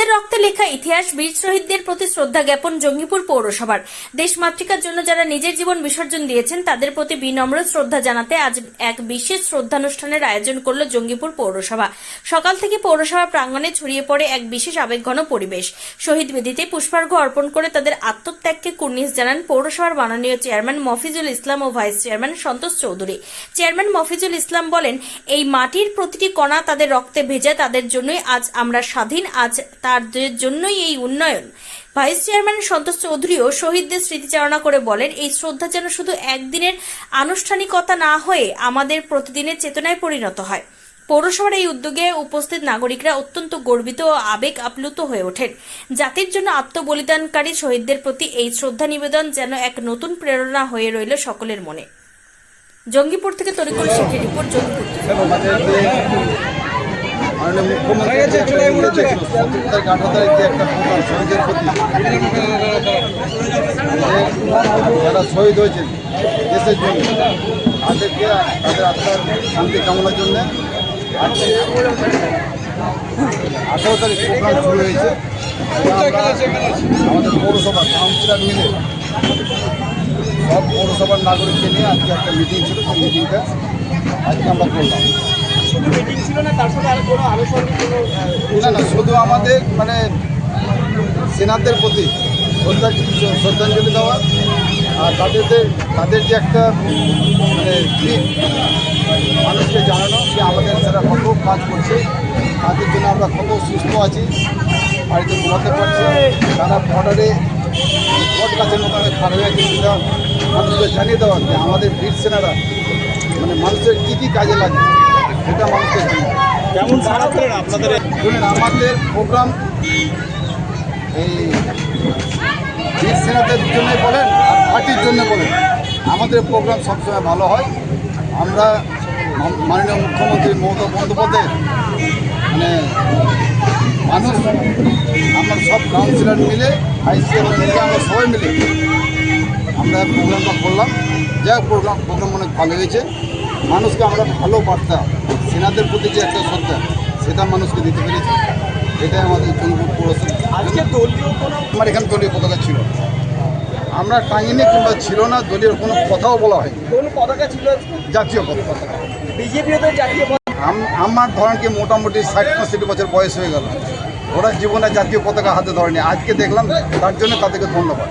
তাদের রক্তে লেখা ইতিহাস বীর শহীদদের প্রতি শ্রদ্ধা জ্ঞাপন জঙ্গিপুর পৌরসভার। দেশ মাতৃকার জন্য যারা নিজের জীবন বিসর্জন দিয়েছেন, তাদের প্রতি বিনম্র শ্রদ্ধা জানাতে আজ এক বিশেষ শ্রদ্ধানুষ্ঠানের আয়োজন করল জঙ্গিপুর পৌরসভা। সকাল থেকে পৌরসভা প্রাঙ্গণে ছড়িয়ে পড়ে এক বিশেষ আবেগঘন পরিবেশ। শহীদ বেদিতে পুষ্পার্ঘ্য অর্পণ করে তাদের আত্মত্যাগকে কুর্নিশ জানান পৌরসভার মাননীয় চেয়ারম্যান মফিজুল ইসলাম ও vice chairman Santosh Chowdhury. Chairman Mofizul Islam বলেন, এই মাটির প্রতিটি কণা তাদের রক্তে ভেজা, তাদের জন্যই আজ আমরা স্বাধীন, আজ তাদের জন্যই এই উন্নয়ন। ভাইস চেয়ারম্যান সন্তোষ চৌধুরীও শহীদদের স্মৃতিচারণা করে বলেন, এই শ্রদ্ধা যেন শুধু একদিনের আনুষ্ঠানিকতা না হয়ে আমাদের প্রতিদিনের চেতনায় পরিণত হয়। পৌরসভার এই উদ্যোগে উপস্থিত নাগরিকরা অত্যন্ত গর্বিত ও আবেগ আপ্লুত হয়ে ওঠেন। জাতির জন্য আত্মবলিদানকারী শহীদদের প্রতি এই শ্রদ্ধা নিবেদন যেন এক নতুন প্রেরণা হয়ে রইল সকলের মনে। জঙ্গিপুর থেকে তরিকুল শেখের রিপোর্ট, জঙ্গিপুর। মাননীয় মুখ্যমন্ত্রী তারিখ যে একটা শহীদের প্রতি যারা শহীদ হয়েছেন দেশের জন্য তাদেরকে তাদের আত্মার শান্তি কামনার জন্য আঠারো তারিখ প্রোগ্রাম শুরু হয়েছে। আমাদের পৌরসভা কাউন্সিলর মিলে সব পৌরসভার নাগরিককে নিয়ে আজকে একটা মিটিং ছিল সেই মিটিংটা আজকে আমরা করলাম। শুধু আমাদের মানে সেনাদের প্রতি শ্রদ্ধা, শ্রদ্ধাঞ্জলি দেওয়া আর তাদের তাদের যে একটা মানে মানুষকে জানানো যে আমাদের তারা কত কাজ করছে, তাদের জন্য আমরা কত সুস্থ আছি, বাড়িতে ঘুমাতে পারছি তারা বর্ডারে ভোট গাছের মতো আমি খারাপ হয়ে আছে সেটা মানুষকে জানিয়ে দেওয়া যে আমাদের বীর সেনারা মানে মানুষের কী কী কাজে লাগে কেমন সারা আপনাদের শুনুন আমাদের প্রোগ্রাম এই বীর সেনাদের জন্য বলেন আর পার্টির জন্য বলেন। আমাদের প্রোগ্রাম সবসময় ভালো হয়। আমরা মাননীয় মুখ্যমন্ত্রী মমতা বন্দ্যোপাধ্যায় মানে মানুষ আমরা সব কাউন্সিলর মিলে আইসিএম মিলে আমরা সবাই মিলে আমরা প্রোগ্রামটা করলাম। যাই হোক প্রোগ্রাম প্রোগ্রাম অনেক ভালো হয়েছে। মানুষকে আমরা ভালো বার্তা সেনাদের প্রতি যে একটা শ্রদ্ধা সেটা মানুষকে দিতে পেরেছি। এটাই আমাদের জঙ্গিপুর পৌরসভা। আজকে দলীয় কোনো আমার এখানে দলীয় পতাকা ছিল। আমরা টাঙিনি কিংবা ছিল না দলীয় কোনো কথাও বলা হয়নি। কোন পতাকা ছিল জাতীয় পতাকা। বিজেপিও তো জাতীয় আমার ধরেনকে মোটামুটি ষাট পঁয়ষট্টি বছর বয়স হয়ে গেল। ওরা জীবনে জাতীয় পতাকা হাতে ধরেনি। আজকে দেখলাম তার জন্য তাদেরকে ধন্যবাদ।